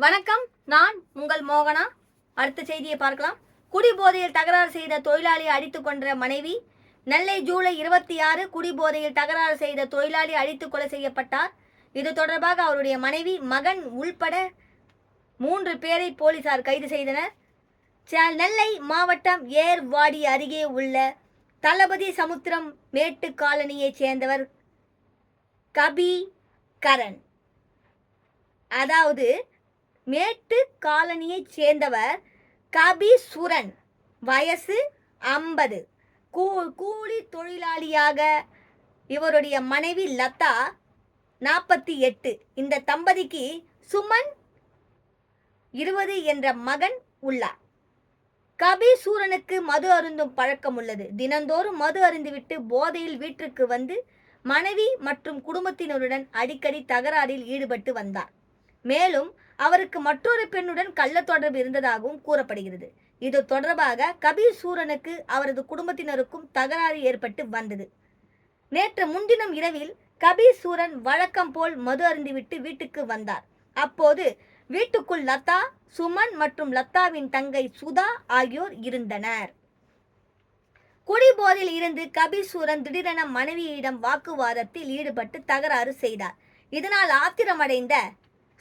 வணக்கம் நான் உங்கள் மோகனா. அடுத்த செய்தியை பார்க்கலாம். குடிபோதையில் தகராறு செய்த தொழிலாளி அடித்துக் கொன்ற மனைவி. நெல்லை ஜூலை இருபத்தி ஆறு குடிபோதையில் தகராறு செய்த தொழிலாளி அடித்து கொலை செய்யப்பட்டார். இது தொடர்பாக அவருடைய மனைவி மகன் உள்பட மூன்று பேரை போலீசார் கைது செய்தனர். ச- நெல்லை மாவட்டம் ஏர்வாடி அருகே உள்ள தளபதி சமுத்திரம் மேட்டு காலனியைச் சேர்ந்தவர் கபி கரண். அதாவது மேட்டு காலனியைச் சேர்ந்தவர் கபீசுரன். வயசு ஐம்பது. கூ கூலி தொழிலாளியாக இவருடைய மனைவி லதா நாற்பத்தி எட்டு. இந்த தம்பதிக்கு சுமன் இருபது என்ற மகன் உள்ளார். கபீசூரனுக்கு மது அருந்தும் பழக்கம் உள்ளது. தினந்தோறும் மது அருந்துவிட்டு போதையில் வீட்டிற்கு வந்து மனைவி மற்றும் குடும்பத்தினருடன் அடிக்கடி தகராறில் ஈடுபட்டு வந்தார். மேலும் அவருக்கு மற்றொரு பெண்ணுடன் கள்ள தொடர்பு இருந்ததாகவும் கூறப்படுகிறது. இது தொடர்பாக கபீர் சூரனுக்கு அவரது குடும்பத்தினருக்கும் தகராறு ஏற்பட்டு வந்தது. நேற்று முன்தினம் இரவில் கபீர் சூரன் வழக்கம் போல் மது அருந்திவிட்டு வீட்டுக்கு வந்தார். அப்போது வீட்டுக்குள் லதா சுமன் மற்றும் லதாவின் தங்கை சுதா ஆகியோர் இருந்தனர். குடிபோதில் இருந்து கபீசூரன் திடீரென மனைவியிடம் வாக்குவாதத்தில் ஈடுபட்டு தகராறு செய்தார். இதனால் ஆத்திரமடைந்த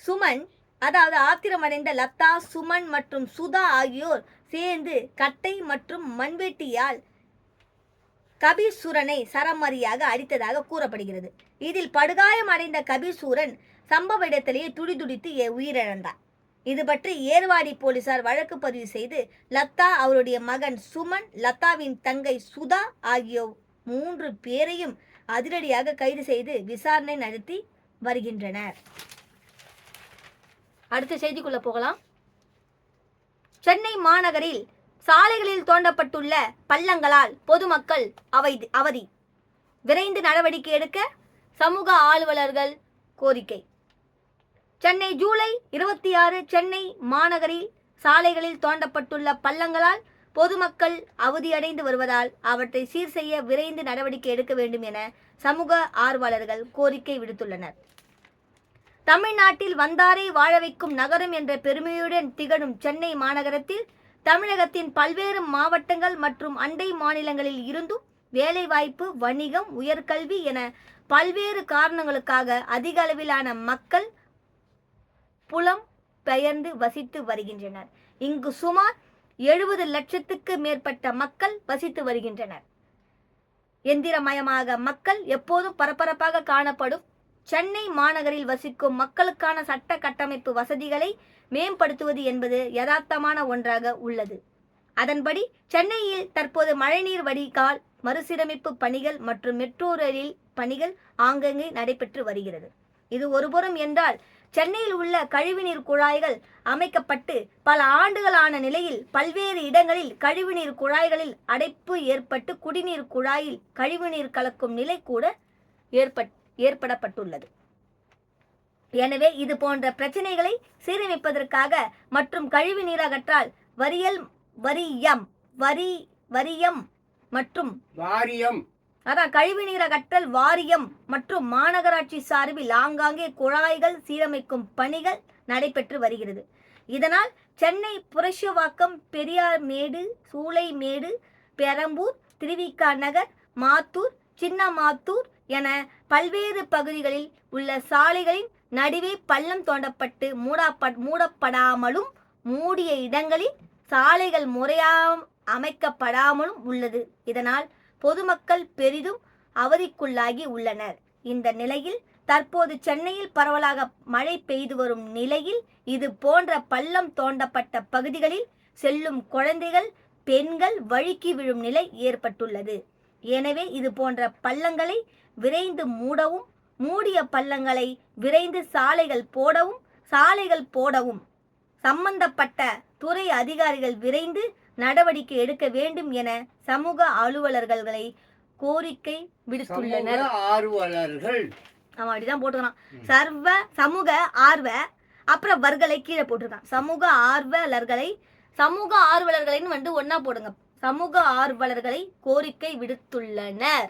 சுமன் அதாவது ஆத்திரமடைந்த லதா சுமன் மற்றும் சுதா ஆகியோர் சேர்ந்து கட்டை மற்றும் மண்வெட்டியால் கபீசூரனை சரமரியாக அடித்ததாக கூறப்படுகிறது. இதில் படுகாயம் அடைந்த கபீசூரன் சம்பவ இடத்திலேயே துடிதுடித்து உயிரிழந்தார். இது பற்றி ஏர்வாடி போலீசார் வழக்கு பதிவு செய்து லதா அவருடைய மகன் சுமன் லதாவின் தங்கை சுதா ஆகிய மூன்று பேரையும் அதிரடியாக கைது செய்து விசாரணை நடத்தி வருகின்றனர். அடுத்த செய்திக்குள்ள போகலாம். சென்னை மாநகரில் சாலைகளில் தோண்டப்பட்டுள்ள பள்ளங்களால் பொதுமக்கள் அவை அவதி. விரைந்து நடவடிக்கை எடுக்க சமூக ஆர்வலர்கள் கோரிக்கை. சென்னை ஜூலை இருபத்தி ஆறு சென்னை மாநகரில் சாலைகளில் தோண்டப்பட்டுள்ள பள்ளங்களால் பொதுமக்கள் அவதியடைந்து வருவதால் அவற்றை சீர் செய்ய விரைந்து நடவடிக்கை எடுக்க வேண்டும் என சமூக ஆர்வலர்கள் கோரிக்கை விடுத்துள்ளனர். தமிழ்நாட்டில் வந்தாரை வாழ வைக்கும் நகரம் என்ற பெருமையுடன் திகழும் சென்னை மாநகரத்தில் தமிழகத்தின் பல்வேறு மாவட்டங்கள் மற்றும் அண்டை மாநிலங்களில் இருந்தும் வேலைவாய்ப்பு வணிகம் உயர்கல்வி என பல்வேறு காரணங்களுக்காக அதிக அளவிலான மக்கள் புலம் பெயர்ந்து வசித்து வருகின்றனர். இங்கு சுமார் எழுபது லட்சத்துக்கு மேற்பட்ட மக்கள் வசித்து வருகின்றனர். எந்திரமயமாக மக்கள் எப்போதும் பரபரப்பாக காணப்படும் சென்னை மாநகரில் வசிக்கும் மக்களுக்கான சட்ட கட்டமைப்பு வசதிகளை மேம்படுத்துவது என்பது யதார்த்தமான ஒன்றாக உள்ளது. அதன்படி சென்னையில் தற்போது மழைநீர் வடிகால் மறுசீரமைப்பு பணிகள் மற்றும் மெட்ரோ ரயில் பணிகள் ஆங்கங்கே நடைபெற்று வருகிறது. இது ஒருபுறம் என்றால் சென்னையில் உள்ள கழிவுநீர் குழாய்கள் அமைக்கப்பட்டு பல ஆண்டுகளான நிலையில் பல்வேறு இடங்களில் கழிவுநீர் குழாய்களில் அடைப்பு ஏற்பட்டு குடிநீர் குழாயில் கழிவுநீர் கலக்கும் நிலை கூட ஏற்பட்டு ஏற்படப்பட்டுள்ளது. எனவே இது போன்ற பிரச்சனைகளை சீரமைப்பதற்காக மற்றும் கழிவு நீர் அகற்றால் வரியல் வரியம் வரி வரியம் மற்றும் வாரியம். அதான் கழிவுநீர் அகற்றல் வாரியம் மற்றும் மாநகராட்சி சார்பில் ஆங்காங்கே குழாய்கள் சீரமைக்கும் பணிகள் நடைபெற்று வருகிறது. இதனால் சென்னை புரஷவாக்கம் பெரியார் மேடு சூளைமேடு பெரம்பூர் திருவிக்கா நகர் மாத்தூர் சின்னமாத்தூர் என பல்வேறு பகுதிகளில் உள்ள சாலைகளின் நடுவே பள்ளம் தோண்டப்பட்டு மூடப்ப மூடப்படாமலும் மூடிய இடங்களில் சாலைகள் முறையாக அமைக்கப்படாமலும் உள்ளது. இதனால் பொதுமக்கள் பெரிதும் அவதிக்குள்ளாகி உள்ளனர். இந்த நிலையில் தற்போது சென்னையில் பரவலாக மழை பெய்து வரும் நிலையில் இது போன்ற பள்ளம் தோண்டப்பட்ட பகுதிகளில் செல்லும் குழந்தைகள் பெண்கள் வழுக்கி விழும் நிலை ஏற்பட்டுள்ளது. எனவே இது போன்ற பள்ளங்களை விரைந்து மூடவும் மூடிய பள்ளங்களை விரைந்து சாலைகள் போடவும் சாலைகள் போடவும். சம்பந்தப்பட்ட துறை அதிகாரிகள் விரைந்து நடவடிக்கை எடுக்க வேண்டும் என சமூக அலுவலர்களை கோரிக்கை விடுத்துள்ளனர். ஆர்வலர்கள். அவன் அப்படிதான் போட்டுக்கிறான் சர்வ சமூக ஆர்வ அப்புறம் வர்களை கீழே போட்டிருக்கான். சமூக ஆர்வலர்களை சமூக ஆர்வலர்களைன்னு வந்து ஒண்ணா போடுங்க. சமூக ஆர்வலர்களை கோரிக்கை விடுத்துள்ளனர்.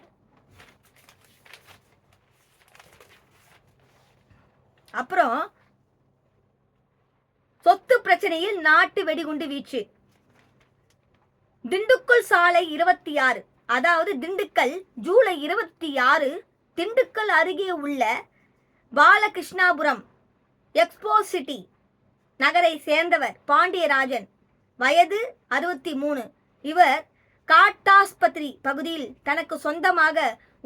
அப்புறம் சொத்து பிரச்சனையில் நாட்டு வெடிகுண்டு வீச்சு. திண்டுக்கல் சாலை இருபத்தி ஆறு அதாவது திண்டுக்கல் ஜூலை இருபத்தி ஆறு திண்டுக்கல் அருகே உள்ள பாலகிருஷ்ணாபுரம் எக்ஸ்போ சிட்டி நகரை சேர்ந்தவர் பாண்டியராஜன். வயது அறுபத்தி மூணு இவர் காட்டாஸ்பத்திரி பகுதியில் தனக்கு சொந்தமாக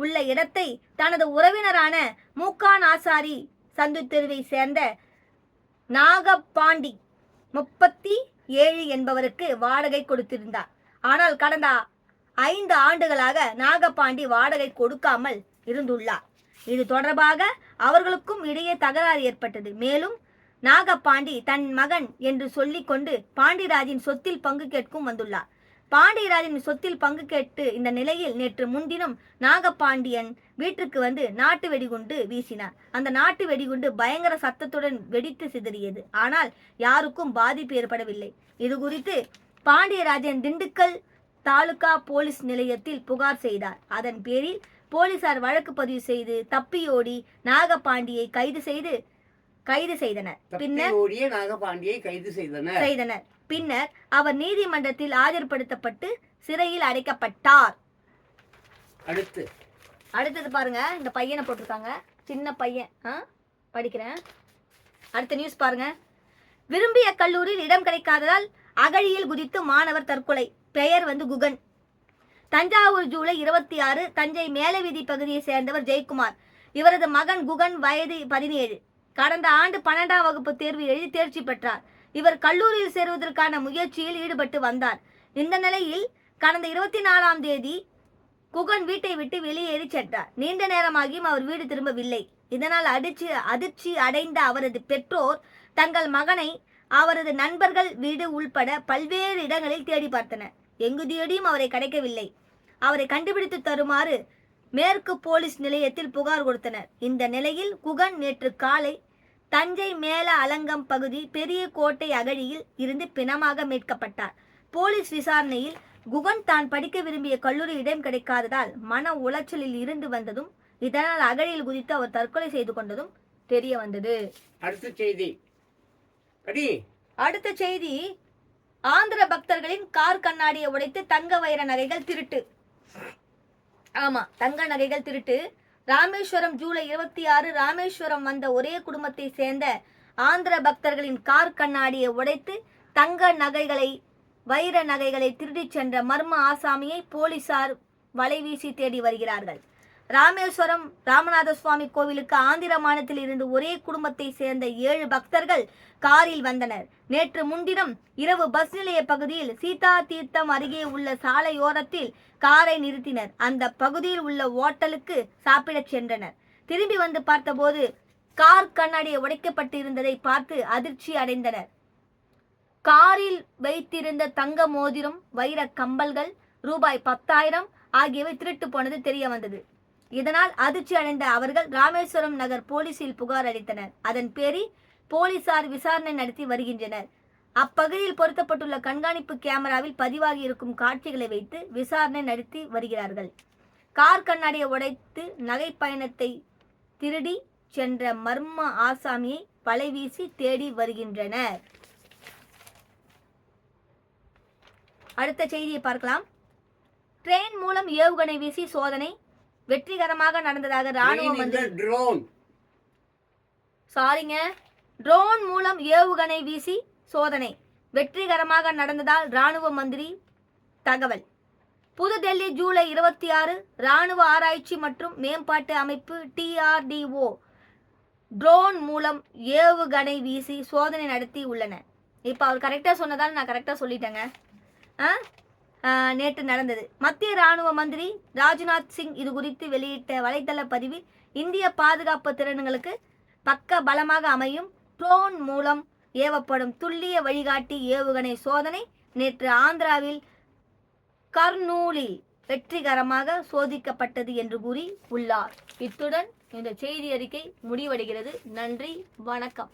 உள்ள இடத்தை தனது உறவினரான மூக்கான் ஆசாரி சந்து தெருவை சேர்ந்த நாகப்பாண்டி முப்பத்தி ஏழு என்பவருக்கு வாடகை கொடுத்திருந்தார். ஆனால் கடந்த ஐந்து ஆண்டுகளாக நாகப்பாண்டி வாடகை கொடுக்காமல் இருந்துள்ளார். இது தொடர்பாக அவர்களுக்கும் இடையே தகராறு ஏற்பட்டது. மேலும் நாகப்பாண்டி தன் மகன் என்று சொல்லிக்கொண்டு பாண்டிராஜின் சொத்தில் பங்கு கேட்கும் வந்துள்ளார். பாண்டியராஜின் சொத்தில் பங்கு கேட்டு இந்த நிலையில் நேற்று முன்தினம் நாகப்பாண்டியன் வீட்டிற்கு வந்து நாட்டு வெடிகுண்டு வீசினார். அந்த நாட்டு வெடிகுண்டு பயங்கர சத்தத்துடன் வெடித்து சிதறியது. ஆனால் யாருக்கும் பாதிப்பு ஏற்படவில்லை. இது குறித்து பாண்டியராஜன் திண்டுக்கல் தாலுகா போலீஸ் நிலையத்தில் புகார் செய்தார். அதன் பேரில் போலீசார் வழக்கு பதிவு செய்து தப்பியோடி நாகப்பாண்டியை கைது செய்து கைது செய்தனர். பின்னர் நாகபாண்டியை கைது செய்தனர். செய்தனர். பின்னர் அவர் நீதிமன்றத்தில் ஆஜர்படுத்தப்பட்டு சிறையில் அடைக்கப்பட்டார். அடுத்து. அடுத்தது பாருங்க இந்த பையனை போட்டிருக்காங்க. சின்ன பையன். ஆ படிக்கிறேன். அடுத்த நியூஸ் பாருங்க. விரும்பிய கல்லூரியில் இடம் கிடைக்காததால் அகழியில் குதித்து மாணவர் தற்கொலை. பெயர் வந்து குகன். தஞ்சாவூர் ஜூலை இருபத்தி ஆறு தஞ்சை மேலவீதி பகுதியை சேர்ந்தவர் ஜெயக்குமார். இவரது மகன் குகன் வயது பதினேழு. கடந்த ஆண்டு பன்னெண்டாம் வகுப்பு தேர்வு எழுதி தேர்ச்சி பெற்றார். இவர் கல்லூரியில் சேருவதற்கான முயற்சியில் ஈடுபட்டு வந்தார். இந்த நிலையில் கடந்த இருபத்தி நாலாம் தேதி குகன் வீட்டை விட்டு வெளியேறி சென்றார். நீண்ட நேரமாகியும் அவர் வீடு திரும்பவில்லை. இதனால் அடிச்சு அதிர்ச்சி அடைந்த அவரது பெற்றோர் தங்கள் மகனை அவரது நண்பர்கள் வீடு உள்பட பல்வேறு இடங்களில் தேடி பார்த்தனர். எங்கு தேடியும் அவரை கிடைக்கவில்லை. அவரை கண்டுபிடித்து தருமாறு மேற்கு போலீஸ் நிலையத்தில் புகார் கொடுத்தனர். இந்த நிலையில் குகன் நேற்று காலை தஞ்சை மேல அலங்கம் பகுதி பெரிய கோட்டை அகழியில் இருந்து பிணமாக மீட்கப்பட்டார். போலீஸ் விசாரணையில் குகன் தான் படிக்க விரும்பிய கல்லூரி இடம் கிடைக்காததால் மன உளைச்சலில் இருந்து வந்ததும் இதனால் அகழியில் குதித்து அவர் தற்கொலை செய்து கொண்டதும் தெரிய வந்தது. அடுத்த செய்தி. அடுத்த செய்தி ஆந்திர பக்தர்களின் கார் கண்ணாடியை உடைத்து தங்க வைர நகைகள் திருட்டு. ஆமா தங்க நகைகள் திருட்டு. ராமேஸ்வரம் ஜூலை இருபத்தி ஆறு ராமேஸ்வரம் வந்த ஒரே குடும்பத்தை சேர்ந்த ஆந்திர பக்தர்களின் கார் கண்ணாடியை உடைத்து தங்க நகைகளை வைர நகைகளை திருடிச் சென்ற மர்ம ஆசாமியை போலீசார் வலைவீசி தேடி வருகிறார்கள். ராமேஸ்வரம் ராமநாத சுவாமி கோவிலுக்கு ஆந்திர மாநிலத்தில் இருந்து ஒரே குடும்பத்தை சேர்ந்த ஏழு பக்தர்கள் காரில் வந்தனர். நேற்று முன்தினம் இரவு பஸ் நிலைய பகுதியில் சீதா தீர்த்தம் அருகே உள்ள சாலையோரத்தில் காரை நிறுத்தினர். அந்த பகுதியில் உள்ள ஓட்டலுக்கு சாப்பிடச் சென்றனர். திரும்பி வந்து பார்த்தபோது கார் கண்ணாடி உடைக்கப்பட்டிருந்ததை பார்த்து அதிர்ச்சி அடைந்தனர். காரில் வைத்திருந்த தங்க மோதிரம் வைர கம்பல்கள் ரூபாய் பத்தாயிரம் ஆகியவை திருட்டு போனது தெரிய வந்தது. இதனால் அதிர்ச்சி அடைந்த அவர்கள் ராமேஸ்வரம் நகர் போலீசில் புகார் அளித்தனர். அதன் பேரில் போலீசார் விசாரணை நடத்தி வருகின்றனர். அப்பகுதியில் பொருத்தப்பட்டுள்ள கண்காணிப்பு கேமராவில் பதிவாகி இருக்கும் காட்சிகளை வைத்து விசாரணை நடத்தி வருகிறார்கள். கார் கண்ணாடியை உடைத்து நகை பயணத்தை திருடி சென்ற மர்ம ஆசாமியை பலைவீசி தேடி வருகின்றனர். அடுத்த செய்தியை பார்க்கலாம். ட்ரெயின் மூலம் ஏவுகணை வீசி சோதனை வெற்றிகரமாக நடந்ததாக ராணுவ மந்திரி ட்ரோன் சாரிங்க ட்ரோன் மூலம் ஏவுகணை வீசி சோதனை. வெற்றிகரமாக நடந்ததால் ராணுவ மந்திரி தகவல். புதுடெல்லி ஜூலை இருபத்தி ஆறு ராணுவ ஆராய்ச்சி மற்றும் மேம்பாட்டு அமைப்பு டிஆர்டிஓ ட்ரோன் மூலம் ஏவுகணை வீசி சோதனை நடத்தி உள்ளன. இப்போ அவர் கரெக்டாக சொன்னதால் நான் கரெக்டாக சொல்லிட்டேங்க. ஆ ஆ, நேற்று நடந்தது. மத்திய ராணுவ மந்திரி ராஜ்நாத் சிங் இது குறித்து வெளியிட்ட வலைதள பதிவில் இந்திய பாதுகாப்பு திறன்களுக்கு பக்க பலமாக அமையும். ட்ரோன் மூலம் ஏவப்படும் துல்லிய வழிகாட்டி ஏவுகணை சோதனை நேற்று ஆந்திராவில் கர்னூலில் வெற்றிகரமாக சோதிக்கப்பட்டது என்று கூறி உள்ளார். இத்துடன் இந்த செய்தி அறிக்கை முடிவடைகிறது. நன்றி வணக்கம்.